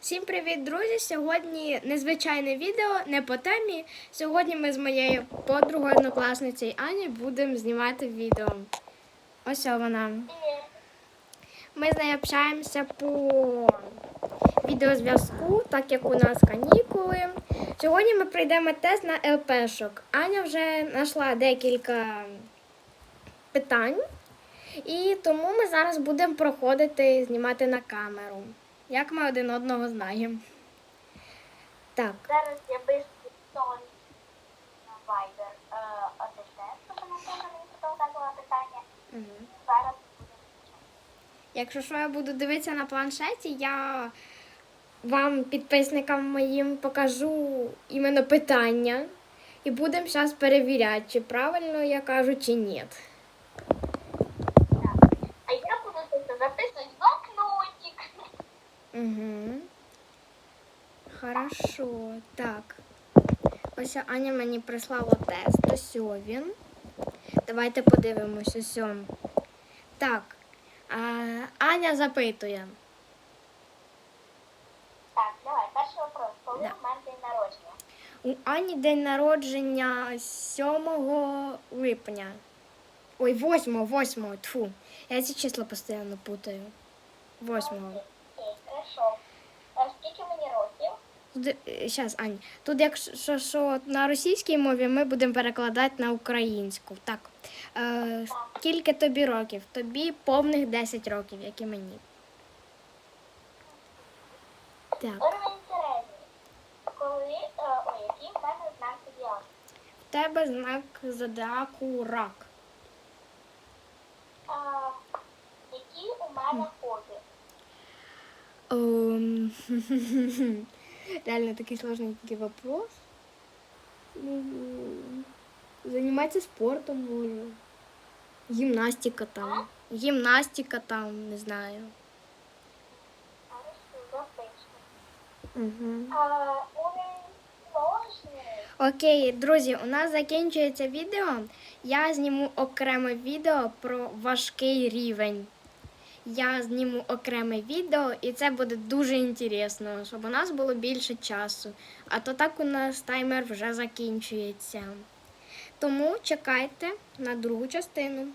Всім привіт, друзі! Сьогодні незвичайне відео, не по темі. Сьогодні ми з моєю подругою однокласницею Ані будемо знімати відео. Ось вона. Ми з нею общаємося по відеозв'язку, так як у нас канікули. Сьогодні ми пройдемо тест на ЛПшок. Аня вже знайшла декілька питань. І тому ми зараз будемо проходити, знімати на камеру. Як ми один одного знаємо. Так, Зараз я быстро сон на Viber е, отеже, щоб на тебе не показувала питання. угу. Зараз якщо що я буду дивитися на планшеті, я вам, підписникам моїм, покажу іменно питання. І будемо зараз перевіряти, чи правильно я кажу, чи ні. так. А я буду це записувати в блокнотик. Угу. Хорошо. Так. Ось Аня мені прислала тест. Ось він. Давайте подивимося. Ось. Так. А, Аня запитує. Так, давай, перший вопрос. Коли Да. у мене день народження? У Ані день народження 7 липня. Ой, 8, 8, тфу. Я ці числа постійно путаю. 8. А скільки мені років? Зараз, Ань, тут якщо що на російській мові ми будемо перекладати на українську. Так. Е, скільки тобі років? Тобі повних 10 років, як і мені. Так. Уровень середній. Коли, е, ой, який в мене знак зодіаку? В тебе знак зодіаку рак. А, які у мене Реально такий сложненький вопрос. Ну, Заниматься спортом може. Гімнастика там. Гімнастика там, не знаю. Окей, друзі, у нас закінчується відео. Я зніму окреме відео про важкий рівень. Я зніму окреме відео, і це буде дуже інтересно, щоб у нас було більше часу. А то так у нас таймер вже закінчується. Тому чекайте на другу частину.